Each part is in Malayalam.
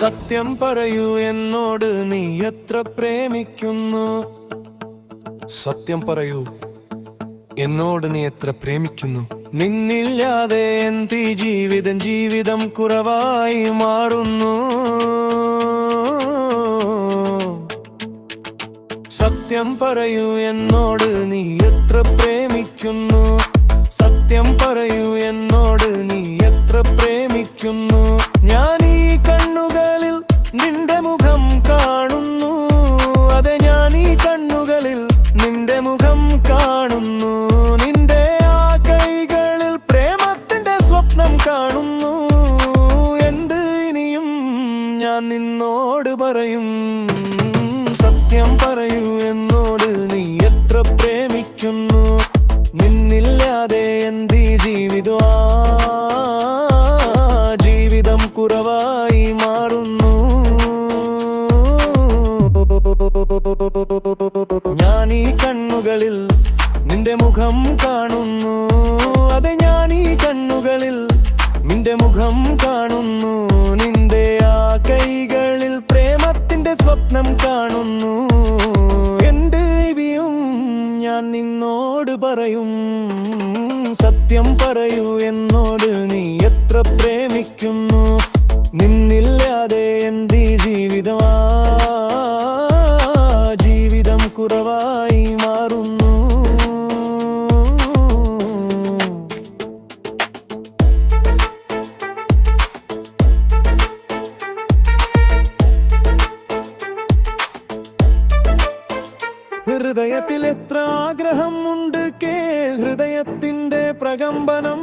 സത്യം പറയൂ എന്നോട് നീ എത്ര പ്രേമിക്കുന്നു? സത്യം പറയൂ എന്നോട് നീ എത്ര പ്രേമിക്കുന്നു? നിന്നില്ലാതെ എന്തി ജീവിതം ജീവിതം കുറവായി മാറുന്നു? സത്യം പറയൂ എന്നോട് നീ എത്ര പ്രേമിക്കുന്നു? മുഖം കാണുന്നു. നിന്റെ ആ കൈകളിൽ പ്രേമത്തിന്റെ സ്വപ്നം കാണുന്നു. എന്ത് ഇനിയും ഞാൻ നിന്നോട് പറയും? സത്യം പറയൂ എന്നോട് നീ എത്ര പ്രേമിക്കുന്നു? നിന്നില്ലാതെ എന്തി ജീവിതം ജീവിതം കുറവായി മാറുന്നു. സത്യം പറയൂ എന്നോട് നീ എത്ര പ്രേമിക്കുന്നു? ഹൃദയത്തിൽ എത്ര ആഗ്രഹം ഉണ്ട് കേൾ ഹൃദയത്തിന്റെ പ്രകമ്പനം.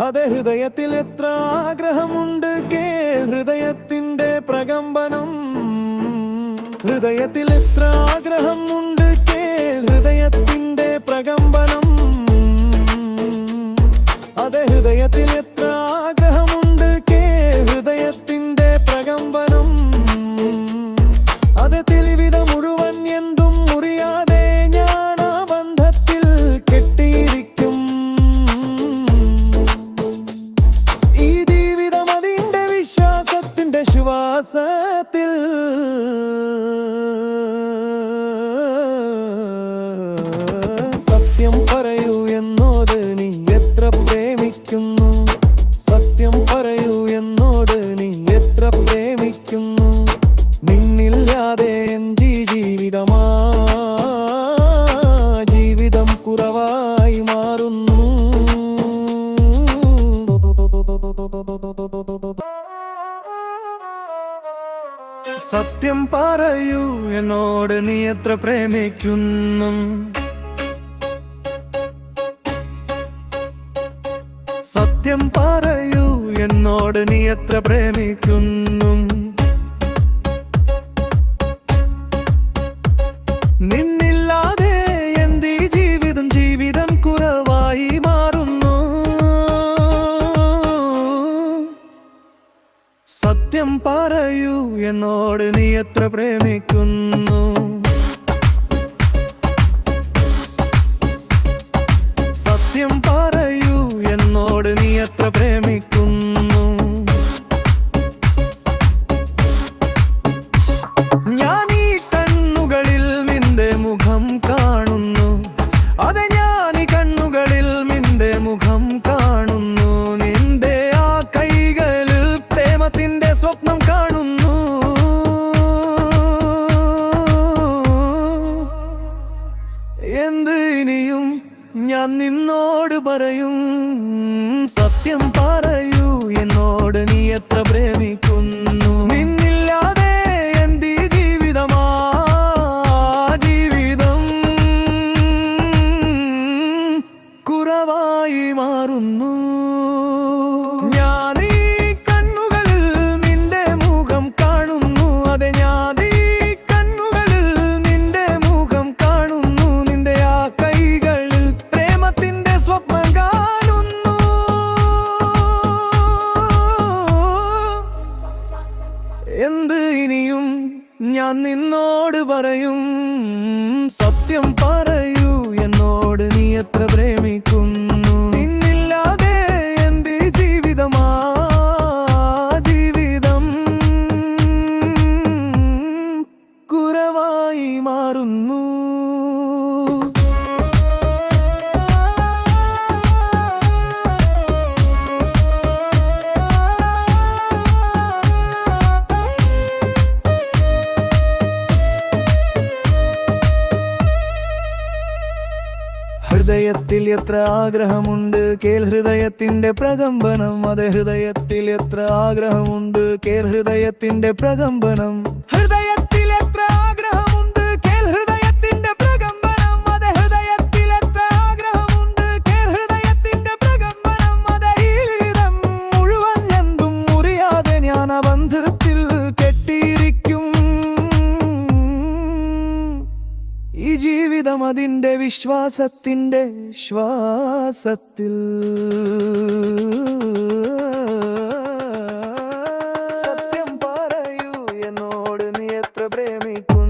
അതെ ഹൃദയത്തിൽ എത്ര ആഗ്രഹമുണ്ട് കേൾ ഹൃദയത്തിന്റെ പ്രകമ്പനം. ഹൃദയത്തിൽ എത്ര ആഗ്രഹമുണ്ട് കേൾ ഹൃദയത്തിന്റെ പ്രകമ്പനം. അതെ ഹൃദയത്തിൽ എത്ര ആഗ്രഹമുണ്ട് കേൾ ഹൃദയത്തിന്റെ പ്രകമ്പനം. ശ്വാസത്തിൽ സത്യം പറയൂ എന്നോട് നീ എത്ര പ്രേമിക്കുന്നു? സത്യം പറയൂ എന്നോട് നീ എത്ര പ്രേമിക്കുന്നു? നിന്നില്ലാതെ എന്റെ ജീവിതമാ ജീവിതം കുറവായി മാറുന്നു. സത്യം പറയൂ എന്നോട് നീ എത്ര പ്രേമിക്കുന്നു? സത്യം പറയൂ എന്നോട് നീ എത്ര പ്രേമിക്കുന്നു? നിന്നില്ലാതെ എന്നോട് നീ എത്ര പ്രേമിക്കുന്നു? സത്യം പറയൂ എന്നോട് നീ എത്ര പ്രേമിക്കുന്നു? നിന്നോട് പറയും സത്യം പറയൂ എന്നോട് നീ എത്ര പ്രേമിക്കുന്നു? നിന്നില്ലാതെ എന്തി ജീവിതമാ? ജീവിതം കുറവായി മാറുന്നു. ഞാൻ നിന്നോട് പറയും സത്യം പറയൂ ഹൃദയത്തിൽ എത്ര ആഗ്രഹമുണ്ട്? കേൾ ഹൃദയത്തിന്റെ പ്രകമ്പനം. അതെ ഹൃദയത്തിൽ എത്ര ആഗ്രഹമുണ്ട്? കേൾ ഹൃദയത്തിന്റെ പ്രകമ്പനം. ഈ ജീവിതം അതിന്റെ വിശ്വാസത്തിന്റെ ശ്വാസത്തിൽ. സത്യം പറയൂ എന്നോട് നീ എത്ര പ്രേമിക്കുന്നു?